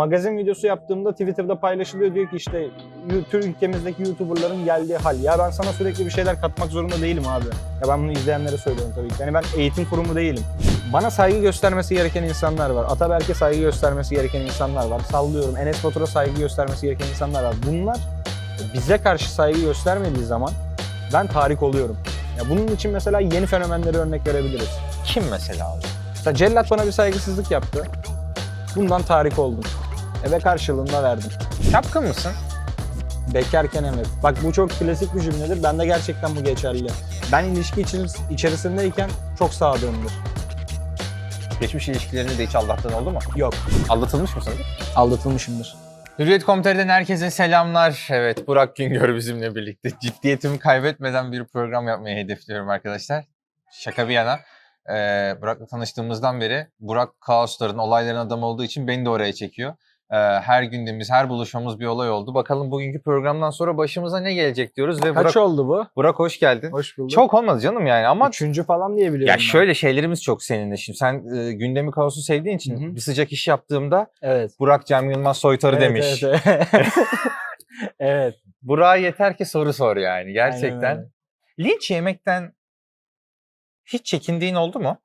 magazin videosu yaptığımda Twitter'da paylaşılıyor diyor ki işte Türk ülkemizdeki YouTuber'ların geldiği hal. Ya ben sana sürekli bir şeyler katmak zorunda değilim abi. Ya ben bunu izleyenlere söylüyorum tabii ki. Yani ben eğitim kurumu değilim. Bana saygı göstermesi gereken insanlar var. Ataberk'e saygı göstermesi gereken insanlar var. Sallıyorum Enes Batur'a saygı göstermesi gereken insanlar var. Bunlar bize karşı saygı göstermediği zaman ben tahrik oluyorum. Ya bunun için mesela yeni fenomenlere örnek verebiliriz. Kim mesela abi? Mesela Cellat bana bir saygısızlık yaptı. Bundan tahrik oldum. Eve karşılığında verdim. Çapkın mısın? Bekarken evet. Bak bu çok klasik bir cümledir. Bende gerçekten bu geçerli. Ben ilişki içeris- içerisindeyken çok sadığımdır. Geçmiş ilişkilerinde de hiç aldattığın oldu mu? Yok. Aldatılmış mısın? Aldatılmışımdır. Hürriyet.com.tr'den herkese selamlar. Evet Burak Güngör bizimle birlikte. Ciddiyetimi kaybetmeden bir program yapmayı hedefliyorum arkadaşlar. Şaka bir yana. Ee, Burak'la tanıştığımızdan beri Burak kaosların, olayların adamı olduğu için beni de oraya çekiyor. Ee, her gündemimiz, her buluşmamız bir olay oldu. Bakalım bugünkü programdan sonra başımıza ne gelecek diyoruz ve Kaç Burak, oldu bu? Burak hoş geldin. Hoş bulduk. Çok olmadı canım yani ama Üçüncü falan diye biliyorum ya ben. şöyle şeylerimiz çok seninle şimdi. Sen e, gündemi kaosu sevdiğin için Hı hı. bir sıcak iş yaptığımda Evet. Burak Cem Yılmaz soytarı Evet, demiş. Evet. evet. evet. Burak'a yeter ki soru sor yani gerçekten. Linç yemekten hiç çekindiğin oldu mu?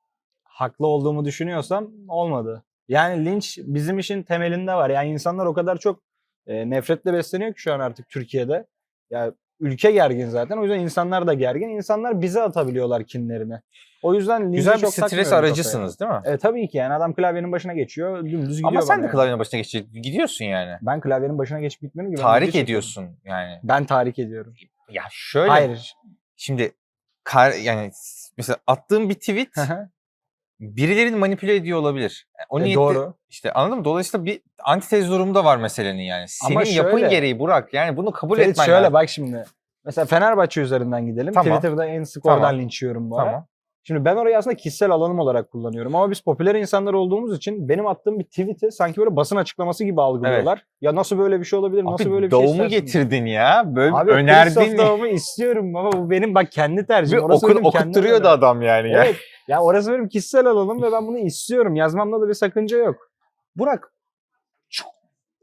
Haklı olduğumu düşünüyorsam olmadı. Yani linç bizim işin temelinde var. Yani insanlar o kadar çok e, nefretle besleniyor ki şu an artık Türkiye'de. Ya ülke gergin zaten. O yüzden insanlar da gergin. İnsanlar bize atabiliyorlar kinlerini. O yüzden Güzel bir çok stres takmıyorum aracısınız değil mi? E, tabii ki yani adam klavyenin başına geçiyor. Dümdüz gidiyor Ama sen bana de yani. klavyenin başına geç gidiyorsun yani. Ben klavyenin başına geçip gitmiyorum ki. ben Tahrik çekiyorum. ediyorsun yani. Ben tahrik ediyorum. Ya şöyle Hayır. şimdi kar, yani mesela attığım bir tweet birilerini manipüle ediyor olabilir. O E, niyette- doğru. İşte anladın mı? Dolayısıyla bir antitez durumu da var meselenin yani. Senin Ama yapın şöyle- gereği Burak yani bunu kabul Ferit etmen şöyle lazım. bak şimdi. Mesela Fenerbahçe üzerinden gidelim. Tamam. Twitter'da en sık Tamam. oradan linç yiyorum bu ara. Şimdi ben orayı aslında kişisel alanım olarak kullanıyorum ama biz popüler insanlar olduğumuz için benim attığım bir tweet'i sanki böyle basın açıklaması gibi algılıyorlar. Ya nasıl böyle bir şey olabilir? Nasıl Abi böyle bir şey doğumu istersin? getirdin ya. Böyle Abi önerdin mi? Daum'u istiyorum baba bu benim bak kendi tercihim. Bir Orası okur, benim kendi adam yani. ya. Evet. Ya orası benim kişisel alanım ve ben bunu istiyorum. Yazmamda da bir sakınca yok. Burak çok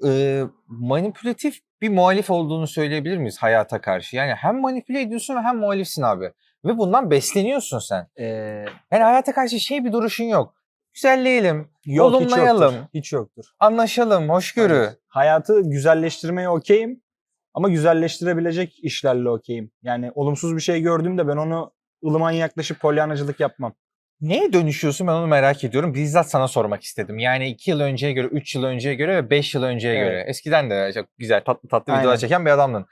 e, manipülatif bir muhalif olduğunu söyleyebilir miyiz hayata karşı? Yani hem manipüle ediyorsun hem muhalifsin abi. Ve bundan besleniyorsun sen. Ee, Yani hayata karşı şey bir duruşun yok. Güzelleyelim, yok hiç olumlayalım, yoktur. Hiç yoktur. anlaşalım, hoşgörü. Evet. Hayatı güzelleştirmeye okeyim ama güzelleştirebilecek işlerle okeyim. Yani olumsuz bir şey gördüğümde ben onu ılıman yaklaşıp polyanacılık yapmam. Neye dönüşüyorsun ben onu merak ediyorum. Bizzat sana sormak istedim. Yani 2 yıl önceye göre, 3 yıl önceye göre ve 5 yıl önceye Evet. göre. Eskiden de çok güzel tatlı tatlı Aynen. videolar çeken bir adamdın.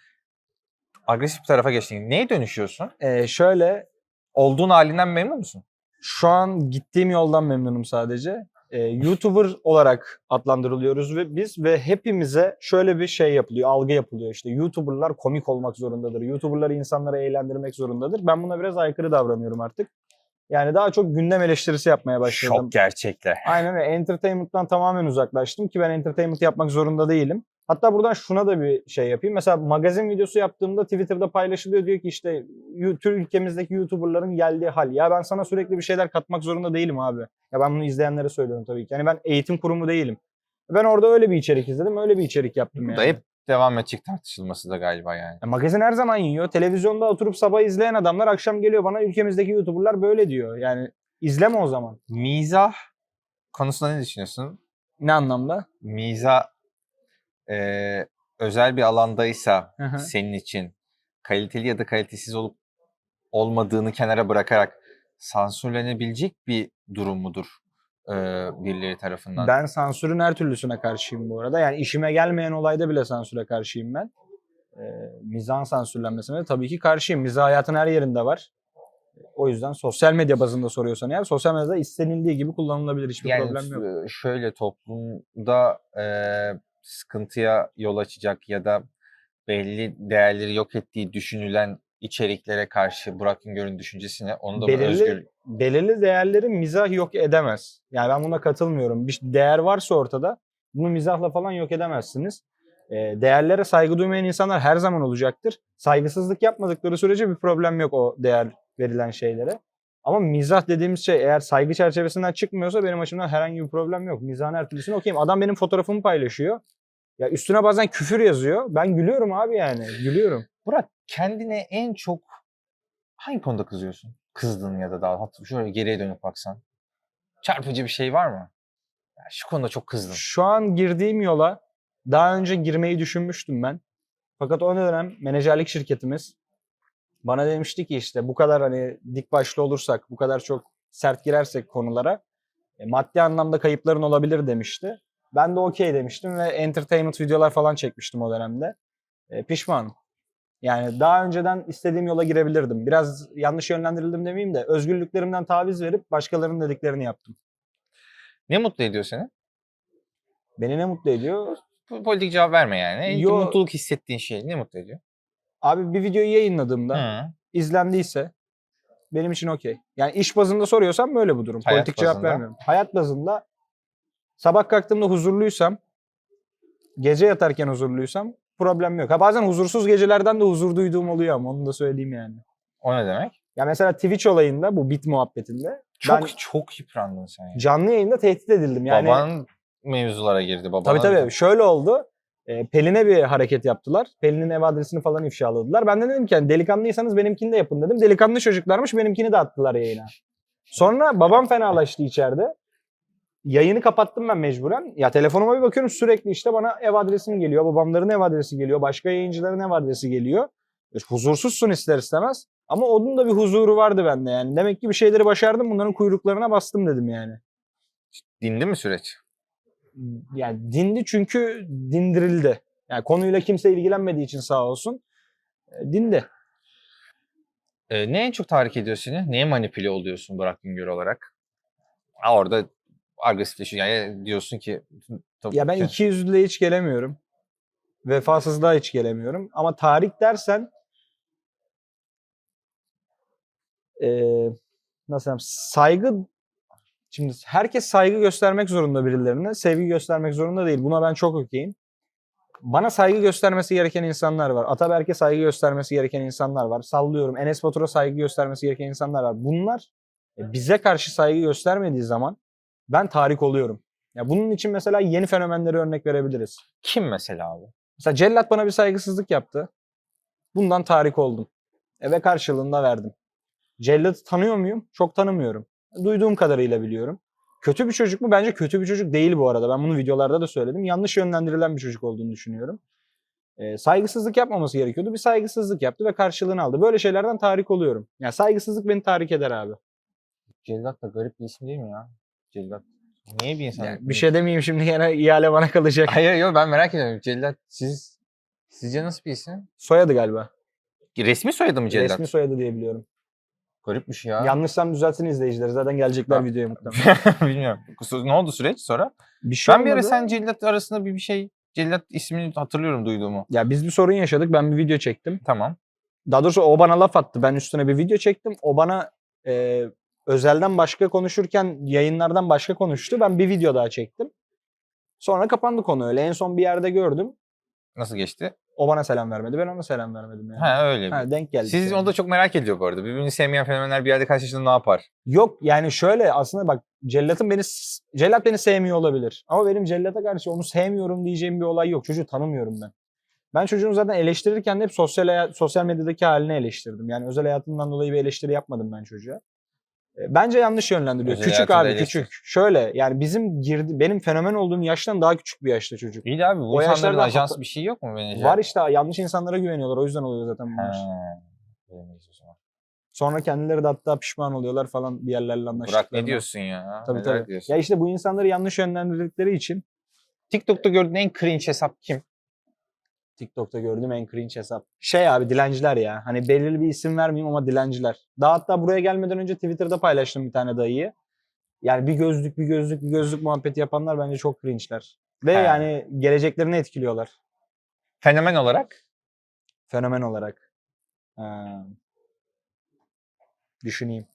Agresif bir tarafa geçtin. Neye dönüşüyorsun? Ee, şöyle Olduğun halinden memnun musun? şu an gittiğim yoldan memnunum sadece. Ee, YouTuber olarak adlandırılıyoruz ve biz ve hepimize şöyle bir şey yapılıyor, algı yapılıyor işte. YouTuber'lar komik olmak zorundadır. YouTuber'lar insanları eğlendirmek zorundadır. Ben buna biraz aykırı davranıyorum artık. Yani daha çok gündem eleştirisi yapmaya başladım. Şok gerçekler. Aynen öyle. Entertainment'tan tamamen uzaklaştım ki ben entertainment yapmak zorunda değilim. Hatta buradan şuna da bir şey yapayım. Mesela magazin videosu yaptığımda Twitter'da paylaşılıyor diyor ki işte Türk ülkemizdeki YouTuber'ların geldiği hal. Ya ben sana sürekli bir şeyler katmak zorunda değilim abi. Ya ben bunu izleyenlere söylüyorum tabii ki. Yani ben eğitim kurumu değilim. Ben orada öyle bir içerik izledim, öyle bir içerik yaptım yani. da hep devam edecek tartışılması da galiba yani. Ya magazin her zaman yiyor. Televizyonda oturup sabah izleyen adamlar akşam geliyor bana ülkemizdeki YouTuber'lar böyle diyor. Yani izleme o zaman. Mizah konusunda ne düşünüyorsun? Ne anlamda? Mizah eee, özel bir alandaysa Hı hı. senin için kaliteli ya da kalitesiz olup olmadığını kenara bırakarak sansürlenebilecek bir durum mudur eee, birileri tarafından? Ben sansürün her türlüsüne karşıyım bu arada. Yani işime gelmeyen olayda bile sansüre karşıyım ben. Ee, mizahın sansürlenmesine de tabii ki karşıyım. Mizah hayatın her yerinde var. O yüzden sosyal medya bazında soruyorsan eğer sosyal medyada istenildiği gibi kullanılabilir. Hiçbir yani problem yok. e, şöyle toplumda eee, sıkıntıya yol açacak ya da belli değerleri yok ettiği düşünülen içeriklere karşı Burak Güngör'ün düşüncesi ne? Onu da Belirli- özgür Belirli değerleri mizah yok edemez. Yani ben buna katılmıyorum. Bir değer varsa ortada bunu mizahla falan yok edemezsiniz. Ee, değerlere saygı duymayan insanlar her zaman olacaktır. Saygısızlık yapmadıkları sürece bir problem yok o değer verilen şeylere. Ama mizah dediğimiz şey eğer saygı çerçevesinden çıkmıyorsa benim açımdan herhangi bir problem yok. Mizahın her türlüsünü okuyayım. Adam benim fotoğrafımı paylaşıyor. Ya üstüne bazen küfür yazıyor. Ben gülüyorum abi yani. Gülüyorum. Burak kendine en çok hangi konuda kızıyorsun? Kızdın ya da daha hatta şöyle geriye dönüp baksan. Çarpıcı bir şey var mı? Ya şu konuda çok kızdım. Şu an girdiğim yola daha önce girmeyi düşünmüştüm ben. Fakat o dönem menajerlik şirketimiz bana demişti ki işte bu kadar hani dik başlı olursak, bu kadar çok sert girersek konulara e, maddi anlamda kayıpların olabilir demişti. Ben de okey demiştim ve entertainment videolar falan çekmiştim o dönemde. E, pişmanım. Yani daha önceden istediğim yola girebilirdim. Biraz yanlış yönlendirildim demeyeyim de özgürlüklerimden taviz verip başkalarının dediklerini yaptım. Ne mutlu ediyor seni? Beni ne mutlu ediyor? Bu politik cevap verme yani. En Yo- mutluluk hissettiğin şey ne mutlu ediyor? Abi bir videoyu yayınladığımda Hı. izlendiyse benim için okey. Yani iş bazında soruyorsam böyle bu durum. Hayat Politik cevap bazında? vermiyorum. Hayat bazında sabah kalktığımda huzurluysam, gece yatarken huzurluysam problem yok. Ha bazen huzursuz gecelerden de huzur duyduğum oluyor ama onu da söyleyeyim yani. O ne demek? Ya mesela Twitch olayında bu bit muhabbetinde Çok ben çok yıprandın sen. ya. canlı yayında tehdit edildim. Yani Baban mevzulara girdi. Baban Tabii tabii. Şöyle oldu. E, Pelin'e bir hareket yaptılar. Pelin'in ev adresini falan ifşaladılar. Ben de dedim ki hani delikanlıysanız benimkini de yapın dedim. Delikanlı çocuklarmış benimkini de attılar yayına. Sonra babam fenalaştı içeride. Yayını kapattım ben mecburen. Ya telefonuma bir bakıyorum sürekli işte bana ev adresim geliyor. Babamların ev adresi geliyor. Başka yayıncıların ev adresi geliyor. E, huzursuzsun ister istemez. Ama onun da bir huzuru vardı bende yani. Demek ki bir şeyleri başardım. Bunların kuyruklarına bastım dedim yani. Dindi mi süreç? yani dindi çünkü dindirildi. Yani konuyla kimse ilgilenmediği için sağ olsun e, dindi. Ee, ne en çok tahrik ediyor seni? Neye manipüle oluyorsun Burak Güngör olarak? Ha, orada agresifleşiyor. Yani diyorsun ki... Tabii Ya ben ki- iki yüzlüğe hiç gelemiyorum. Vefasızlığa hiç gelemiyorum. Ama tarih dersen eee nasıl diyeyim, saygı şimdi herkes saygı göstermek zorunda birilerine. Sevgi göstermek zorunda değil. Buna ben çok okeyim. Bana saygı göstermesi gereken insanlar var. Ataberk'e saygı göstermesi gereken insanlar var. Sallıyorum. Enes Batur'a saygı göstermesi gereken insanlar var. Bunlar e, bize karşı saygı göstermediği zaman ben tahrik oluyorum. Ya bunun için mesela yeni fenomenleri örnek verebiliriz. Kim mesela abi? Mesela Cellat bana bir saygısızlık yaptı. Bundan tahrik oldum. E ve karşılığında verdim. Cellat'ı tanıyor muyum? Çok tanımıyorum. Duyduğum kadarıyla biliyorum. Kötü bir çocuk mu? Bence kötü bir çocuk değil bu arada. Ben bunu videolarda da söyledim. Yanlış yönlendirilen bir çocuk olduğunu düşünüyorum. E, saygısızlık yapmaması gerekiyordu. Bir saygısızlık yaptı ve karşılığını aldı. Böyle şeylerden tahrik oluyorum. Yani saygısızlık beni tahrik eder abi. Cellat da garip bir isim değil mi ya? Cellat. Niye bir insan? Yani bir şey demeyeyim şimdi gene ihale bana kalacak. Hayır yok ben merak ediyorum. Cellat siz sizce nasıl bir isim? Soyadı galiba. Resmi soyadı mı Cellat? Resmi soyadı diye biliyorum. Garipmiş ya. Yanlışsam düzeltin izleyiciler. Zaten gelecekler Ha. videoya muhtemelen. Bilmiyorum. Ne oldu süreç sonra? Bir şey ben bir ara olmadı. sen Cellat arasında bir, bir şey Cellat ismini hatırlıyorum duyduğumu. Ya biz bir sorun yaşadık. Ben bir video çektim. Tamam. Daha doğrusu o bana laf attı. Ben üstüne bir video çektim. O bana e, özelden başka konuşurken yayınlardan başka konuştu. Ben bir video daha çektim. Sonra kapandı konu öyle. En son bir yerde gördüm. Nasıl geçti? O bana selam vermedi. Ben ona selam vermedim yani. Ha öyle. Ha, denk geldi. Siz onu da çok merak ediyor bu arada. Birbirini sevmeyen fenomenler bir yerde karşılaştığında ne yapar? Yok yani şöyle aslında bak Cellat'ın beni Cellat beni sevmiyor olabilir. Ama benim Cellat'a karşı onu sevmiyorum diyeceğim bir olay yok. Çocuğu tanımıyorum ben. Ben çocuğun zaten eleştirirken de hep sosyal hayat, sosyal medyadaki halini eleştirdim. Yani özel hayatından dolayı bir eleştiri yapmadım ben çocuğa. E, Bence yanlış yönlendiriyor. Özel küçük abi eleştir. küçük. Şöyle yani bizim girdi benim fenomen olduğum yaştan daha küçük bir yaşta çocuk. İyi de abi bu O insanların ajans hata- bir şey yok mu menajer? Var işte yanlış insanlara güveniyorlar. O yüzden oluyor zaten bunlar. Sonra kendileri de hatta pişman oluyorlar falan bir yerlerle Burak anlaştıklarında. ne diyorsun ya? Tabii Neler tabii. diyorsun? Ya işte bu insanları yanlış yönlendirdikleri için TikTok'ta gördüğün en cringe hesap kim? TikTok'ta gördüğüm en cringe hesap. Şey abi dilenciler ya. Hani belirli bir isim vermeyeyim ama dilenciler. Daha hatta buraya gelmeden önce Twitter'da paylaştım bir tane dayıyı. Yani bir gözlük bir gözlük bir gözlük muhabbeti yapanlar bence çok cringe'ler. Ve He. yani geleceklerini etkiliyorlar Fenomen olarak fenomen olarak. Ha. Düşüneyim.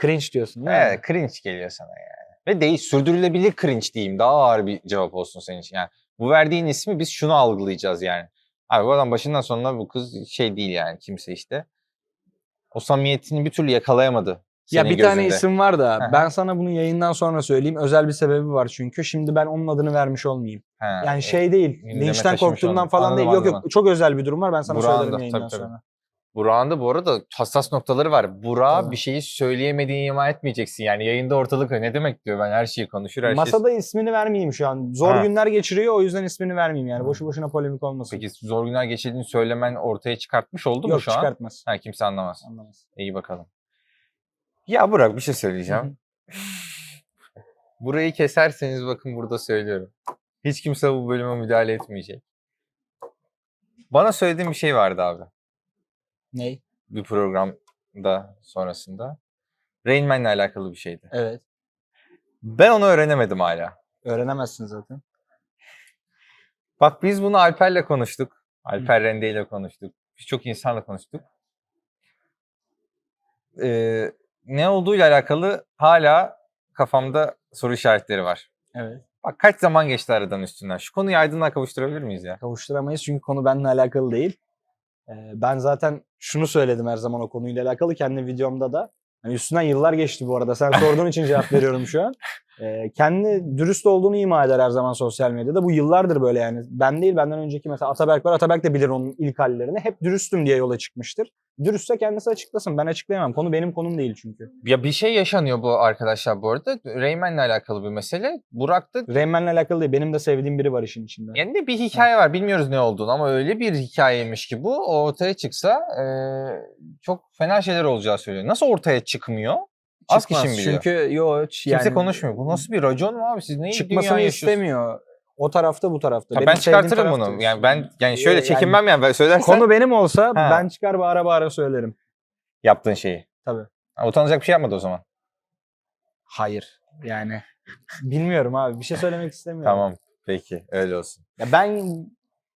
Cringe diyorsun değil mi? evet, cringe geliyor sana yani. Ve değil sürdürülebilir cringe diyeyim. Daha ağır bir cevap olsun senin için. Yani bu verdiğin ismi biz şunu algılayacağız yani. Abi bu adam başından sonuna bu kız şey değil yani kimse işte. O samimiyetini bir türlü yakalayamadı. Ya bir tane gözünde. isim var da ben sana bunu yayından sonra söyleyeyim. Özel bir sebebi var çünkü. Şimdi ben onun adını vermiş olmayayım. Ha, Yani o- şey değil. Linçten korktuğumdan falan Anladım, değil. Yok yok anladım. çok özel bir durum var. Ben sana Burak'ın söylerim da, yayından tabii, tabii. Burak'ın da bu arada hassas noktaları var. Burak'a Tabii. bir şeyi söyleyemediğini ima etmeyeceksin. Yani yayında ortalık ne demek diyor. Ben her şeyi konuşur her şeyi. Masada ismini vermeyeyim şu an. Zor Ha. günler geçiriyor o yüzden ismini vermeyeyim yani. Boşu boşuna polemik olmasın. Peki zor günler geçirdiğini söylemen ortaya çıkartmış oldu mu Yok şu an? çıkartmaz. Ha, kimse anlamaz. Anlamaz. İyi bakalım. Ya Burak bir şey söyleyeceğim. Burayı keserseniz bakın burada söylüyorum. Hiç kimse bu bölüme müdahale etmeyecek. Bana söylediğin bir şey vardı abi. Ney? Bir programda sonrasında. Rain Man'le alakalı bir şeydi. Evet. Ben onu öğrenemedim hala. Öğrenemezsin zaten. Bak biz bunu Alper'le konuştuk. Alper Rende ile konuştuk. Birçok insanla konuştuk. Ee, ne olduğuyla alakalı hala kafamda soru işaretleri var. Evet. Bak kaç zaman geçti aradan üstünden. Şu konuyu aydınlığa kavuşturabilir miyiz ya? Kavuşturamayız çünkü konu benimle alakalı değil. Ee, ben zaten şunu söyledim her zaman o konuyla alakalı kendi videomda da. Hani üstünden yıllar geçti bu arada. Sen sorduğun için cevap veriyorum şu an. Ee, kendi dürüst olduğunu ima eder her zaman sosyal medyada. Bu yıllardır böyle yani. Ben değil benden önceki mesela Ataberk var. Ataberk de bilir onun ilk hallerini. Hep dürüstüm diye yola çıkmıştır. Dürüstse kendisi açıklasın. Ben açıklayamam. Konu benim konum değil çünkü. Ya bir şey yaşanıyor bu arkadaşlar bu arada. Rayman'le alakalı bir mesele. Burak'ta Rayman'le alakalı değil. Benim de sevdiğim biri var işin içinde. yani de bir hikaye var. Bilmiyoruz ne olduğunu ama öyle bir hikayeymiş ki bu. O ortaya çıksa eee, çok fena şeyler olacağı söylüyor. Nasıl ortaya çıkmıyor? Az Çıkmaz. kişi biliyor. Çünkü yo, Kimse yani konuşmuyor. Bu nasıl bir racon mu abi? Siz ne çıkmasını dünya yaşıyorsunuz? istemiyor. O tarafta bu tarafta. Benim ben sevdiğim çıkartırım taraf bunu. Yani ben yani şöyle Yani çekinmem yani, ben söylersen Konu benim olsa Ha. ben çıkar bağıra bağıra söylerim. yaptığın şeyi. Tabii. Ha, utanacak bir şey yapmadı o zaman. Hayır. Yani bilmiyorum abi. Bir şey söylemek istemiyorum. Tamam. Peki. Öyle olsun. Ya ben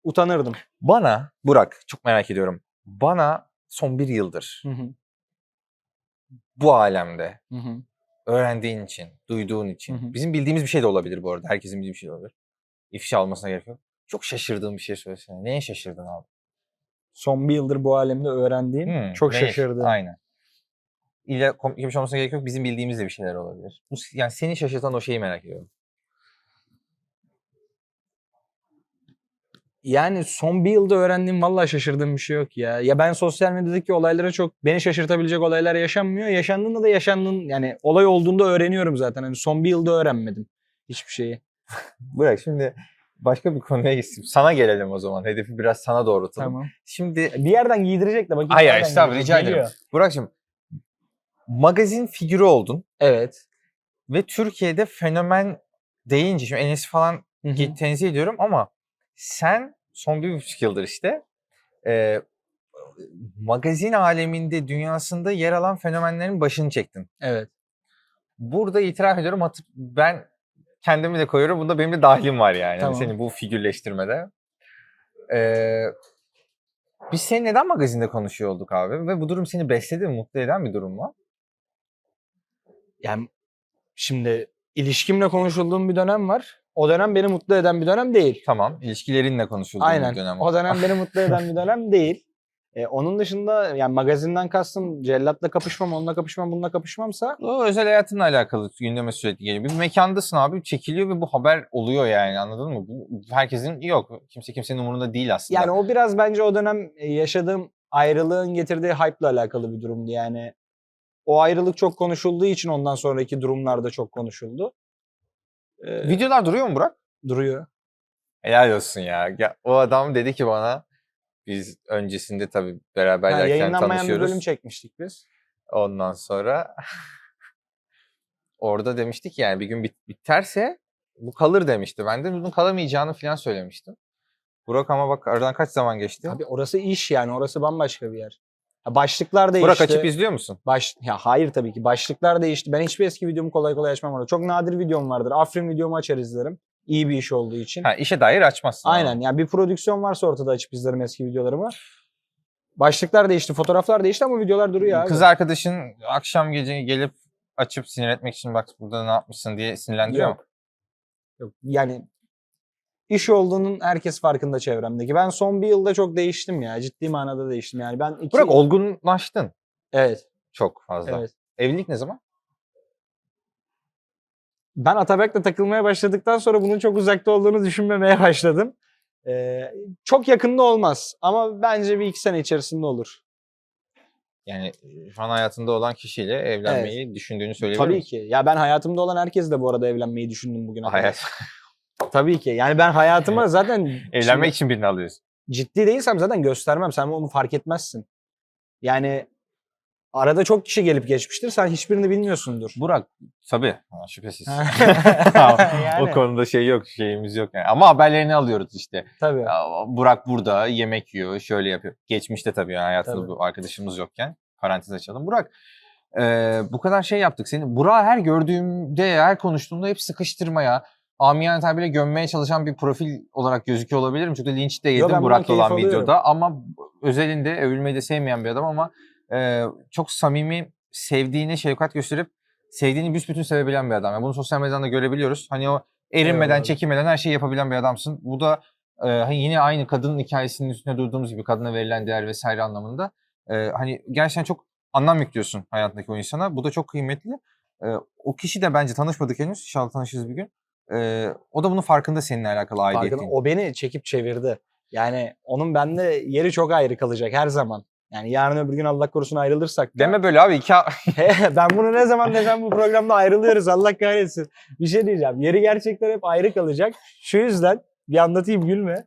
utanırdım. Bana Burak çok merak ediyorum. Bana son bir yıldır Hı hı. bu alemde Hı hı. öğrendiğin için, duyduğun için. Hı hı. Bizim bildiğimiz bir şey de olabilir bu arada. Herkesin bildiği bir şey de olabilir. İfşa almasına gerek yok. Çok şaşırdığım bir şey söylesene. Neye şaşırdın abi? Son bir yıldır bu alemde öğrendiğim Hmm, çok neye? şaşırdım. Aynen. İlla komplike bir şey olmasına gerek yok. Bizim bildiğimiz de bir şeyler olabilir. Bu, yani seni şaşırtan o şeyi merak ediyorum. Yani son bir yılda öğrendiğim vallahi şaşırdığım bir şey yok ya. Ya ben sosyal medyadaki olaylara çok beni şaşırtabilecek olaylar yaşanmıyor. Yaşandığında da yaşandığın yani olay olduğunda öğreniyorum zaten. Hani son bir yılda öğrenmedim hiçbir şeyi. Burak şimdi başka bir konuya gitsin. Sana gelelim o zaman. Hedefi biraz sana doğrultalım. Tamam. Şimdi Bir yerden giydirecek de bakayım. Hayır nereden estağfurullah rica ederim. Geliyor. Burak'cığım magazin figürü oldun Evet. ve Türkiye'de fenomen deyince şimdi Enes falan Hı hı. ki tenzih ediyorum ama sen son bir buçuk yıldır işte e, magazin aleminde dünyasında yer alan fenomenlerin başını çektin. Evet. Burada itiraf ediyorum hatır- ben kendimi de koyuyorum. Bunda benim de dahilim var yani. Tamam. Seni bu figürleştirmede. Ee, biz seni neden magazinde konuşuyor olduk abi? Ve bu durum seni besledi mi? Mutlu eden bir durum mu? Yani şimdi ilişkimle konuşulduğum bir dönem var. O dönem beni mutlu eden bir dönem değil. Tamam. İlişkilerinle konuşulduğu Aynen. bir dönem. O dönem beni mutlu eden bir dönem değil. E, onun dışında yani magazinden kastım cellatla kapışmam, onunla kapışmam, bununla kapışmamsa O özel hayatınla alakalı gündeme sürekli geliyor. Bir mekandasın abi çekiliyor ve bu haber oluyor yani anladın mı? Bu herkesin yok. Kimse kimsenin umurunda değil aslında. yani o biraz bence o dönem e, yaşadığım ayrılığın getirdiği hype'la alakalı bir durumdu yani. O ayrılık çok konuşulduğu için ondan sonraki durumlarda çok konuşuldu. E, Videolar duruyor mu Burak? duruyor. Helal olsun ya. ya. O adam dedi ki bana biz öncesinde tabii beraberlerken yayınlanmayan bir tanışıyoruz. bölüm çekmiştik biz. Ondan sonra orada demiştik yani bir gün bit- biterse bu kalır demişti. Ben de bunun kalamayacağını falan söylemiştim. Burak ama bak aradan kaç zaman geçti? Abi orası iş yani orası bambaşka bir yer. Ha, başlıklar değişti. Burak açıp izliyor musun? Baş, ya hayır tabii ki. Başlıklar değişti. Ben hiçbir eski videomu kolay kolay açmam orada. Çok nadir videom vardır. Afrin videomu açar izlerim. İyi bir iş olduğu için. Ha, işe dair açmazsın. Aynen. Yani bir prodüksiyon varsa ortada açıp izlerim eski videolarımı. Başlıklar değişti, fotoğraflar değişti ama videolar duruyor abi. Kız arkadaşın akşam gece gelip açıp sinir etmek için bak burada ne yapmışsın diye sinirlendiriyor mu? Yok. Yok. Yani iş olduğunun herkes farkında çevremdeki. Ben son bir yılda çok değiştim ya. Ciddi manada değiştim yani. Ben iki... Burak olgunlaştın. Evet. Çok fazla. Evet. Evlilik ne zaman? Ben Atabek'le takılmaya başladıktan sonra bunun çok uzakta olduğunu düşünmemeye başladım. Ee, çok yakında olmaz ama bence bir iki sene içerisinde olur. Yani e, şu an hayatında olan kişiyle evlenmeyi düşündüğünü söyleyebilir Tabii misin? ki. Ya ben hayatımda olan herkesle bu arada evlenmeyi düşündüm bugüne kadar. Hayat. Tabii ki. Yani ben hayatıma zaten Evlenmek için birini alıyorsun. ciddi değilsem zaten göstermem. Sen onu fark etmezsin. Yani arada çok kişi gelip geçmiştir. Sen hiçbirini bilmiyorsundur. Burak tabii ha, şüphesiz. Yani. O konuda şey yok, şeyimiz yok yani. Ama haberlerini alıyoruz işte. Tabii. Ya, Burak burada yemek yiyor, şöyle yapıyor. Geçmişte tabii yani hayatında Tabii. bu arkadaşımız yokken parantez açalım. Burak e, bu kadar şey yaptık. Seni Burak'ı her gördüğümde, her konuştuğumda hep sıkıştırmaya, amiyane tabirle gömmeye çalışan bir profil olarak gözüküyor olabilirim. Çünkü linç de yedim Burak'la olan videoda. Ama özelinde övülmeyi de sevmeyen bir adam ama e, çok samimi, sevdiğine şefkat gösterip sevdiğini büsbütün sevebilen bir adam. Yani bunu sosyal medyadan da görebiliyoruz. Hani o erinmeden, Eyvallah. çekinmeden her şeyi yapabilen bir adamsın. Bu da e, hani yine aynı kadının hikayesinin üstüne durduğumuz gibi kadına verilen değer vesaire anlamında. E, hani gerçekten çok anlam yüklüyorsun hayatındaki o insana. Bu da çok kıymetli. E, o kişi de bence tanışmadık henüz. İnşallah tanışırız bir gün. E, o da bunun farkında seninle alakalı aidiyetin. O beni çekip çevirdi. Yani onun bende yeri çok ayrı kalacak her zaman. Yani yarın öbür gün Allah korusun ayrılırsak da. Deme böyle abi. iki ben bunu ne zaman desem bu programda ayrılıyoruz Allah kahretsin. Bir şey diyeceğim. Yeri gerçekten hep ayrı kalacak. Şu yüzden bir anlatayım gülme.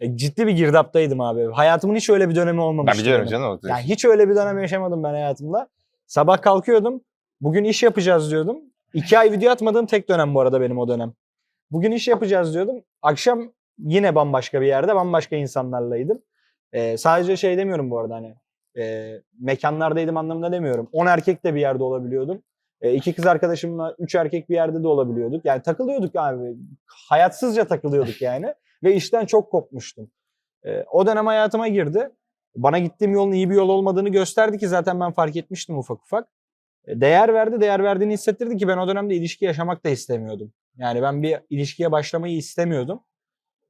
E, ciddi bir girdaptaydım abi. Hayatımın hiç öyle bir dönemi ben olmamıştı. biliyorum benim. canım. Yani hiç öyle bir dönem yaşamadım ben hayatımda. Sabah kalkıyordum. Bugün iş yapacağız diyordum. İki ay video atmadığım tek dönem bu arada benim o dönem. Bugün iş yapacağız diyordum. Akşam yine bambaşka bir yerde bambaşka insanlarlaydım. Ee, sadece şey demiyorum bu arada hani e, mekanlardaydım anlamında demiyorum. 10 erkek de bir yerde olabiliyordum. E, iki kız arkadaşımla üç erkek bir yerde de olabiliyorduk. Yani takılıyorduk abi. Hayatsızca takılıyorduk yani. Ve işten çok kopmuştum. E, o dönem hayatıma girdi. Bana gittiğim yolun iyi bir yol olmadığını gösterdi ki zaten ben fark etmiştim ufak ufak. E, Değer verdi, değer verdiğini hissettirdi ki ben o dönemde ilişki yaşamak da istemiyordum. Yani ben bir ilişkiye başlamayı istemiyordum.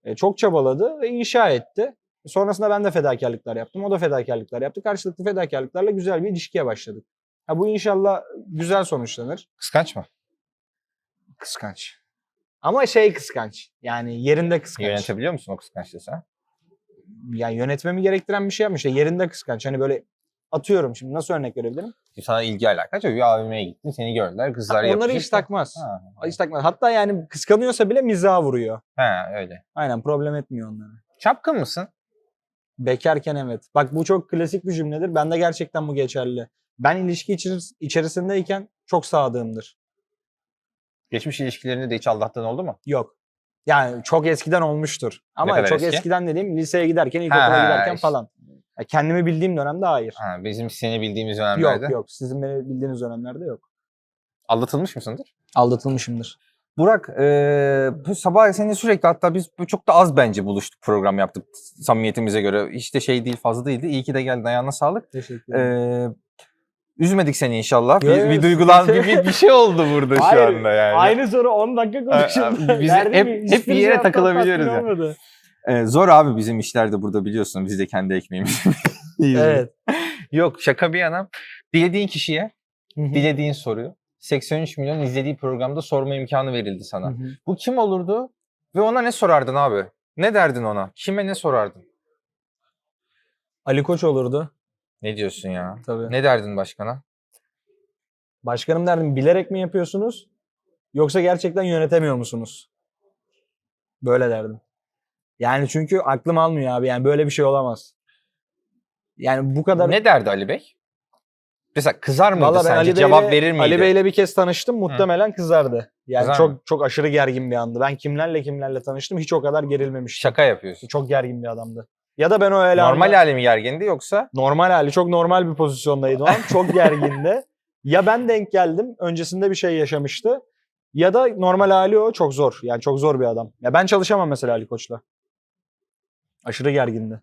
E, çok çabaladı ve inşa etti. Sonrasında ben de fedakarlıklar yaptım. O da fedakarlıklar yaptı. Karşılıklı fedakarlıklarla güzel bir ilişkiye başladık. Ha, bu inşallah güzel sonuçlanır. Kıskanç mı? Kıskanç. Ama şey kıskanç. Yani yerinde kıskanç. Yönetebiliyor musun o kıskançlığı sen? Yani yönetmemi gerektiren bir şey yapmış. İşte yerinde kıskanç. Hani böyle atıyorum şimdi nasıl örnek verebilirim? Sana ilgi alaka. Çok bir AVM'ye gittin, seni gördüler, kızlar Onları yapışır. hiç takmaz. Ha. Hiç takmaz. Hatta yani kıskanıyorsa bile mizaha vuruyor. ha, öyle. Aynen problem etmiyor onları. Çapkın mısın? Bekarken evet. Bak bu çok klasik bir cümledir. Bende gerçekten bu geçerli. Ben ilişki içeris- içerisindeyken çok sadığımdır. Geçmiş ilişkilerinde de hiç aldattığın oldu mu? Yok. Yani çok eskiden olmuştur. Ama kadar çok eski? eskiden dediğim liseye giderken, ilkokula ha, giderken işte. falan. Ya kendimi bildiğim dönemde hayır. Ha, bizim seni bildiğimiz dönemlerde. Yok yok. Sizin beni bildiğiniz dönemlerde yok. Aldatılmış mısındır? Aldatılmışımdır. Burak, e, bu sabah seni sürekli hatta biz çok da az bence buluştuk program yaptık samimiyetimize göre. Hiç de şey değil fazla değildi. İyi ki de geldin ayağına sağlık. Teşekkür E, ederim. üzmedik seni inşallah. Bir, bir duygulan bir, bir, bir şey oldu burada şu Hayır, anda yani. Aynı soru 10 dakika konuşuldu. Biz hep- mi? hep bir yere takılabiliyoruz tatmin ya. olmadı. E, zor abi bizim işler de burada biliyorsun. Biz de kendi ekmeğimizi. Evet. Yok şaka bir yana. Dilediğin kişiye dilediğin soruyu 83 milyon izlediği programda sorma imkanı verildi sana. Hı hı. Bu kim olurdu ve ona ne sorardın abi? Ne derdin ona? Kime ne sorardın? Ali Koç olurdu. Ne diyorsun ya? Tabii. Ne derdin başkana? Başkanım derdim bilerek mi yapıyorsunuz? Yoksa gerçekten yönetemiyor musunuz? Böyle derdim. Yani çünkü aklım almıyor abi. Yani böyle bir şey olamaz. Yani bu kadar... Ne derdi Ali Bey? Mesela kızar mıydı Valla ben sence? Ali Cevap Bey'le- verir miydi? Ali Bey'le bir kez tanıştım. Muhtemelen kızardı. Yani Kızar çok mı? çok aşırı gergin bir andı. Ben kimlerle kimlerle tanıştım hiç o kadar gerilmemiştim. Şaka yapıyorsun. Çok gergin bir adamdı. Ya da ben o öyle Normal anda- hali mi gergindi yoksa? normal hali çok normal bir pozisyondaydı o an. Çok gergindi. ya ben denk geldim. Öncesinde bir şey yaşamıştı. Ya da normal hali o çok zor. Yani çok zor bir adam. Ya ben çalışamam mesela Ali Koç'la. Aşırı gergindi.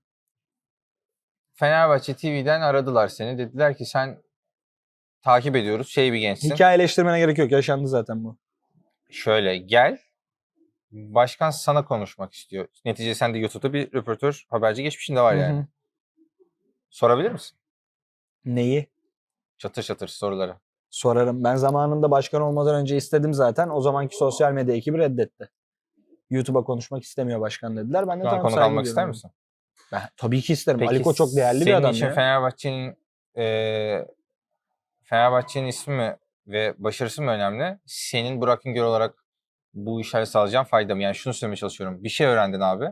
Fenerbahçe TV'den aradılar seni. Dediler ki sen takip ediyoruz. Şey bir gençsin. Hikayeleştirmene gerek yok. Yaşandı zaten bu. Şöyle gel. Başkan sana konuşmak istiyor. Neticede sen de YouTube'da bir röportör haberci geçmişin de var yani. hı. Sorabilir misin? Neyi? Çatır çatır soruları. Sorarım. Ben zamanında başkan olmadan önce istedim zaten. O zamanki sosyal medya ekibi reddetti. YouTube'a konuşmak istemiyor başkan dediler. Ben de Şu an tamam konuk saygı almak ister duyuyorum. misin? Ben, tabii ki isterim. Peki Aliko çok değerli bir senin adam için ya. Fenerbahçe'nin eee Fenerbahçe'nin ismi mi ve başarısı mı önemli? Senin Burak Güngör olarak bu işe sağlayacağın fayda mı? Yani şunu söylemeye çalışıyorum. Bir şey öğrendin abi.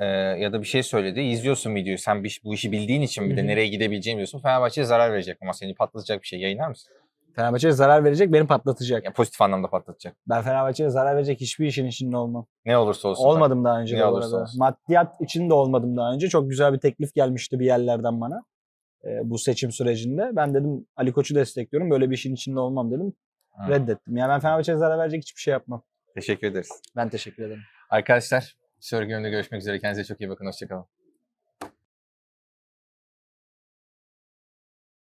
Eee, ya da bir şey söyledi. İzliyorsun videoyu. Sen bir, bu işi bildiğin için bir de nereye gidebileceğini biliyorsun. Fenerbahçe'ye zarar verecek ama seni patlatacak bir şey. Yayınlar mısın? Fenerbahçe'ye zarar verecek, beni patlatacak. Yani pozitif anlamda patlatacak. Ben Fenerbahçe'ye zarar verecek hiçbir işin içinde olmam. Ne olursa olsun. Olmadım daha önce Ne de bu olursa arada. olsun. Maddiyat için de olmadım daha önce. Çok güzel bir teklif gelmişti bir yerlerden bana. E, bu seçim sürecinde. Ben dedim Ali Koç'u destekliyorum. Böyle bir işin içinde olmam dedim. Hı. Reddettim. Yani ben Fenerbahçe'ye zarar verecek hiçbir şey yapmam. Teşekkür ederiz. Ben teşekkür ederim. Arkadaşlar, sonraki görüşmek üzere. Kendinize çok iyi bakın. Hoşçakalın.